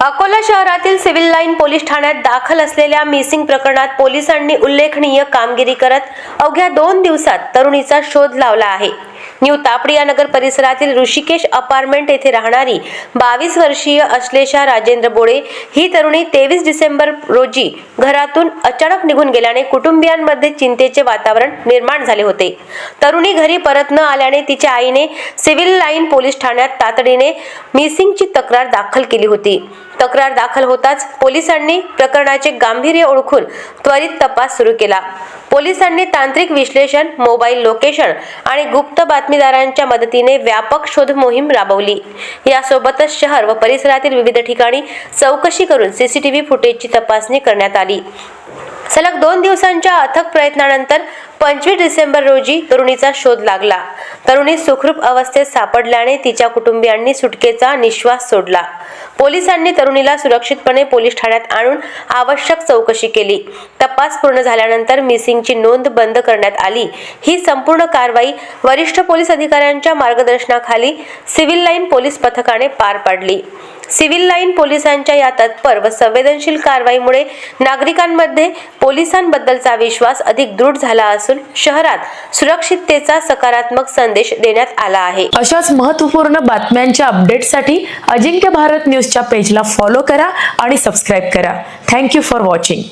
अकोला शहरातील civil line police ठाण्यात दाखल असलेल्या मिसिंग प्रकरणात पोलिसांनी उल्लेखनीय कामगिरी करत अवघ्या दोन दिवसात तरुणीचा शोध लावला आहे. न्यू तापडिया नगर परिसरातील ऋषिकेश अपार्टमेंट येथे राहणारी बावीस वर्षीय अश्लेषा राजेंद्र बोळे ही तरुणी तेवीस डिसेंबर रोजी घरातून अचानक निघून गेल्याने कुटुंबियांमध्ये चिंतेचे वातावरण निर्माण झाले होते. तरुणी घरी परत न आल्याने तिच्या आईने सिव्हिल लाईन पोलीस ठाण्यात तातडीने मिसिंगची तक्रार दाखल केली होती. तक्रार दाखल होताच पोलिसांनी प्रकरणाचे गांभीर्य ओळखून त्वरित तपास सुरू केला. पोलिसांनी तांत्रिक विश्लेषण मोबाईल लोकेशन आणि गुप्त बातमीदारांच्या मदतीने व्यापक शोध मोहीम राबवली. यासोबतच शहर व परिसरातील विविध ठिकाणी चौकशी करून सीसीटीव्ही फुटेजची तपासणी करण्यात आली. सलग दोन दिवसांच्या अथक प्रयत्नानंतर पंचवीस डिसेंबर रोजी तरुणीचा शोध लागला. तरुणी सुखरूप अवस्थेत सापडल्याने तिच्या कुटुंबियांनी सुटकेचा निश्वास सोडला. पोलिसांनी तरुणीला सुरक्षितपणे पोलीस ठाण्यात आणून आवश्यक चौकशी केली. तपास पूर्ण झाल्यानंतर मिसिंगची नोंद बंद करण्यात आली. ही संपूर्ण कारवाई वरिष्ठ पोलीस अधिकाऱ्यांच्या मार्गदर्शनाखाली सिव्हिल लाईन पोलीस पथकाने पार पाडली. सिव्हिल लाईन पोलिसांच्या या तत्पर व संवेदनशील कारवाईमुळे नागरिकांमध्ये पोलिसांबद्दलचा विश्वास अधिक दृढ झाला असून शहरात सुरक्षिततेचा सकारात्मक संदेश देण्यात आला आहे. अशाच महत्त्वपूर्ण बातम्यांच्या अपडेटसाठी अजिंक्य भारत न्यूजच्या पेजला फॉलो करा आणि सबस्क्राईब करा. Thank you for watching.